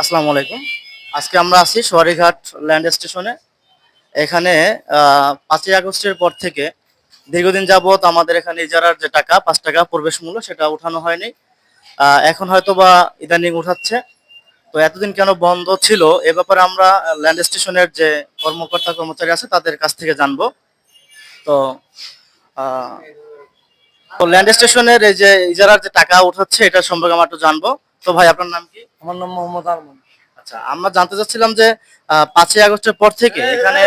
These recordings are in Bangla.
আসসালামু আলাইকুম। আজকে আমরা আছি সোয়ারিঘাট ল্যান্ড স্টেশনে। এখানে পাঁচই আগস্টের পর থেকে দীর্ঘদিন যাবত আমাদের এখানে ইজারার যে টাকা, পাঁচ টাকা প্রবেশ মূল্য, সেটা উঠানো হয়নি। এখন হয়তো বা ইদানিং উঠাচ্ছে। তো এতদিন কেন বন্ধ ছিল, এ ব্যাপারে আমরা ল্যান্ড স্টেশনের যে কর্মকর্তা কর্মচারী আছে, তাদের কাছ থেকে জানব। তো তো ল্যান্ড স্টেশনের এই যে ইজারার যে টাকা উঠাচ্ছে, এটা সম্পর্কে আমরা একটু জানব। তো ভাই আপনার নাম কি? আমার নাম মোহাম্মদ আরমান। আচ্ছা আমরা জানতে চাচ্ছিলাম যে পাঁচই আগস্টের পর থেকে এখানে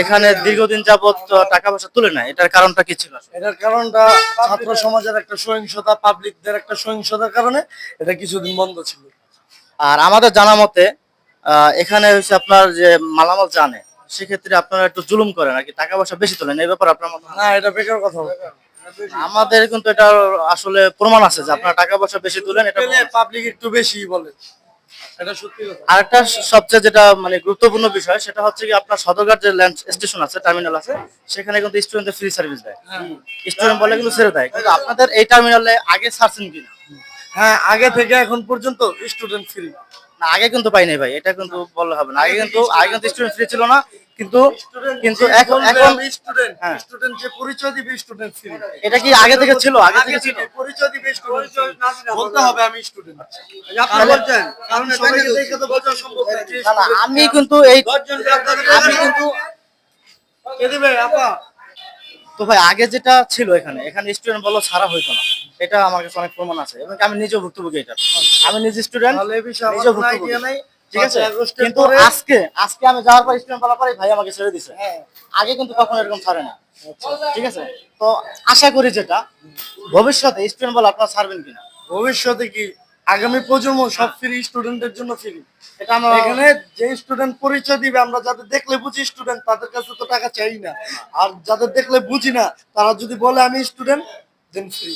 এখানে দীর্ঘদিন যাবত আহ, টাকা পয়সা তুলে নেয় এটার কারণটা কি ছিল এটার কারণটা ছাত্র সমাজের একটা সহিংসতা পাবলিকদের একটা সহিংসতার কারণে এটা কিছুদিন বন্ধ ছিল। আর আমাদের জানা মতে আহ, এখানে হচ্ছে আপনার যে মালামাল জানে সেক্ষেত্রে আপনারা একটু জুলুম করেন আর কি টাকা পয়সা বেশি তোলেন? এই ব্যাপারে আপনার মত না এটা বেকার কথা। আমাদের কিন্তু এটা আসলে প্রমাণ আছে যে আপনারা টাকা পয়সা বেশি তুলেন এটা। পাবলিক একটু বেশি বলে। আরেকটা সবচেয়ে যেটা মানে গুরুত্বপূর্ণ বিষয় সেটা হচ্ছে কি আপনার সদরঘাট যে ল্যান্ড স্টেশন আছে টার্মিনাল আছে সেখানে কিন্তু স্টুডেন্টদের ফ্রি সার্ভিস দেয়। স্টুডেন্ট বলে কিন্তু ছেড়ে দেয়। কিন্তু আপনাদের এই টার্মিনালে আগে ছাড়ছেন কিনা? হ্যাঁ আগে থেকে এখন পর্যন্ত স্টুডেন্ট ফ্রি না আগে কিন্তু পাইনি ভাই এটা কিন্তু বললে হবে না। আগে কিন্তু আগে কিন্তু স্টুডেন্ট ফ্রি ছিল না কিন্তু কিন্তু এখন এখন স্টুডেন্ট হ্যাঁ। স্টুডেন্ট যে পরিচয় দিবে স্টুডেন্ট ফ্রি এটা কি আগে থেকে ছিল? আগে থেকে ছিল? পরিচয় দিবে স্টুডেন্ট বলতে হবে আমি স্টুডেন্ট আপনি বলছেন? কারণ সবাইকে দেখে তো বোঝা সম্ভব না আমি কিন্তু এই আমি কিন্তু কে দিবে আপা? তো ভাই আগে যেটা ছিল এখানে এখানে স্টুডেন্ট বলো ছাড়া হইতো না। এটা আমার কাছে অনেক প্রমাণ আছে এবং আমি নিজেও ভুক্তভোগী এটা। আমি নিজে স্টুডেন্ট কোনো ভুক্তভোগী। ঠিক আছে? কিন্তু আজকে আজকে আমি যাওয়ার পর স্টুডেন্ট বলার পরে ভাই আমাকে ছেড়ে দিছে। হ্যাঁ। আগে কিন্তু কখনো এরকম ছাড়ে না। ঠিক আছে? তো আশা করি যেটা ভবিষ্যতে স্টুডেন্ট বলে আপনারা ছাড়বেন কিনা? ভবিষ্যতে কি? আগামী প্রজন্ম সব ফ্রি স্টুডেন্টের জন্য ফ্রি এটা আমরা এখানে যে স্টুডেন্ট পরিচয় দিবে আমরা যাদের দেখলে বুঝি স্টুডেন্ট তাদের কাছে তো টাকা চাই না। আর যাদের দেখলে বুঝি না তারা যদি বলে আমি স্টুডেন্ট দেন ফ্রি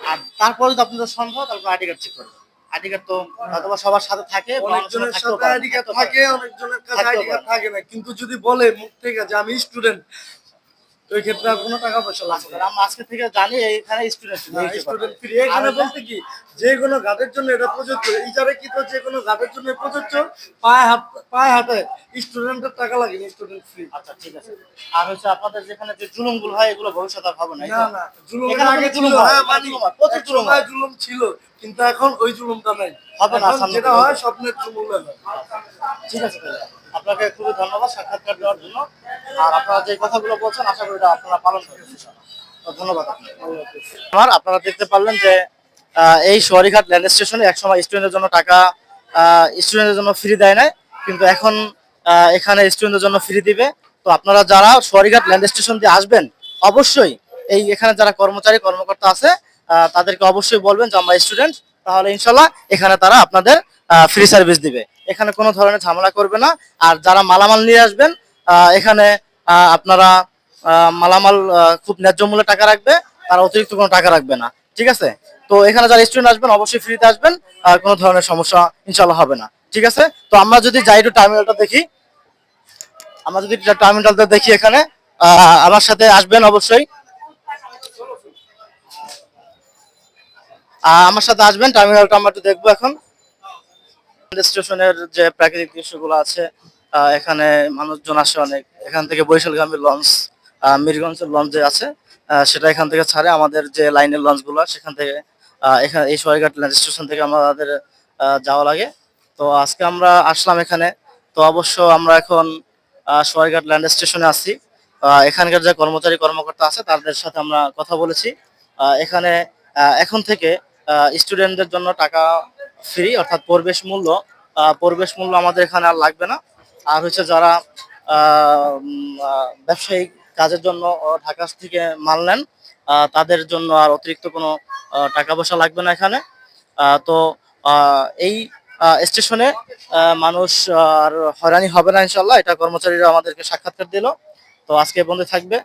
আর তারপরে যদি আপনাদের সম্ভব তারপর আইডি কার্ড চেক করবেন। সবার সাথে থাকে অনেকজনের সাথে থাকে অনেকজনের কাছে থাকে না। কিন্তু যদি বলে মুখ থেকে যে আমি স্টুডেন্ট ক্ষেত্রে আর কোনো টাকা পয়সা লাগবে না। আমরা আজকে থেকে জানি এইখানে স্টুডেন্ট স্টুডেন্ট ফ্রি। এখানে বলতে কি যে কোনো ঘাটের জন্য এটা প্রযোজ্য। ইজারে কি তো যে কোনো ঘাটের জন্য প্রযোজ্য? পায়ে হাত পায়ে হাতে স্টুডেন্টের টাকা লাগে স্টুডেন্ট ফ্রি আচ্ছা ঠিক আছে। আর হচ্ছে আপনাদের যেখানে যে জুলুমগুলো হয় এগুলো ভবিষ্যতে আর হবে না এই না না জুলুম আগে জুলুম হয়, হ্যাঁ এখানে মানি জুলুম হয়, প্রচুর জুলুম হয়। জুলুম ছিল কিন্তু এখন ওই জুলুমটা নাই। হবে না, এখন যেটা হয় স্বপ্নের জুলুম হয়। ঠিক আছে। আপনাকে খুবই ধন্যবাদ সাক্ষাৎকার দেওয়ার জন্য আর আপনারা যে কথাগুলো বলছেন, আশা করি আপনারা পালন করবেন। ধন্যবাদ। আমার, আপনারা দেখতে পারলেন যে এই সোয়ারিঘাট ল্যান্ড স্টেশনে একসময় স্টুডেন্টের জন্য টাকা স্টুডেন্টের জন্য ফ্রি দেয় না কিন্তু এখন এখানে স্টুডেন্টের জন্য ফ্রি দিবে তো আপনারা যারা সোয়ারিঘাট ল্যান্ড স্টেশন দিয়ে আসবেন, অবশ্যই এই এখানে যারা কর্মচারী, কর্মকর্তা আছে তাদেরকে অবশ্যই বলবেন যে আমরা স্টুডেন্ট তাহলে ইনশাল্লাহ এখানে তারা আপনাদের ফ্রি সার্ভিস দিবে এখানে কোনো ধরনের ঝামেলা করবে না। আর যারা মালামাল নিয়ে আসবেন এখানে আপনারা মালামাল খুব ন্যায্য মূল্যে টাকা রাখবে তারা অতিরিক্ত কোনো টাকা রাখবে না। ঠিক আছে? তো এখানে যারা স্টুডেন্ট আসবেন, অবশ্যই ফ্রিতে আসবেন কোনো ধরনের সমস্যা ইনশাল্লাহ হবে না। ঠিক আছে? তো আমরা যদি যাই একটু টার্মিনালটা দেখি। আমরা যদি টার্মিনালটা দেখি এখানে আমার সাথে আসবেন অবশ্যই। আমার সাথে আসবেন টার্মিনালটা আমরা একটু দেখব এখন। স্টেশনের যে প্রাকৃতিক দৃশ্যগুলো আছে এখানে মানুষজন আসে অনেক। এখান থেকে বরিশালগামী লঞ্চ মিরগঞ্জের লঞ্চ যে আছে সেটা এখান থেকে ছাড়ে। আমাদের যে লাইনের লঞ্চগুলো সেখান থেকে এখানে, এই সরাইঘাট ল্যান্ড স্টেশন থেকে আমাদের যাওয়া লাগে। তো আজকে আমরা আসলাম এখানে। তো অবশ্য আমরা এখন সরাইঘাট ল্যান্ড স্টেশনে আছি। এখানকার যে কর্মচারী, কর্মকর্তা আছে, তাদের সাথে আমরা কথা বলেছি। এখানে এখন থেকে স্টুডেন্টদের জন্য টাকা ফ্রি অর্থাৎ প্রবেশ মূল্য প্রবেশ মূল্য আমাদের এখানে আর লাগবে না। আর হচ্ছে যারা ব্যবসায়িক কাজের জন্য ঢাকা থেকে মাল নেন তাদের জন্য আর অতিরিক্ত কোনো টাকা পয়সা লাগবে না এখানে। তো এই স্টেশনে মানুষ আর হয়রানি হবে না ইনশাল্লাহ এটা কর্মচারীরা আমাদেরকে সাক্ষাৎকার দিল। তো আজকে বন্ধু থাকবে।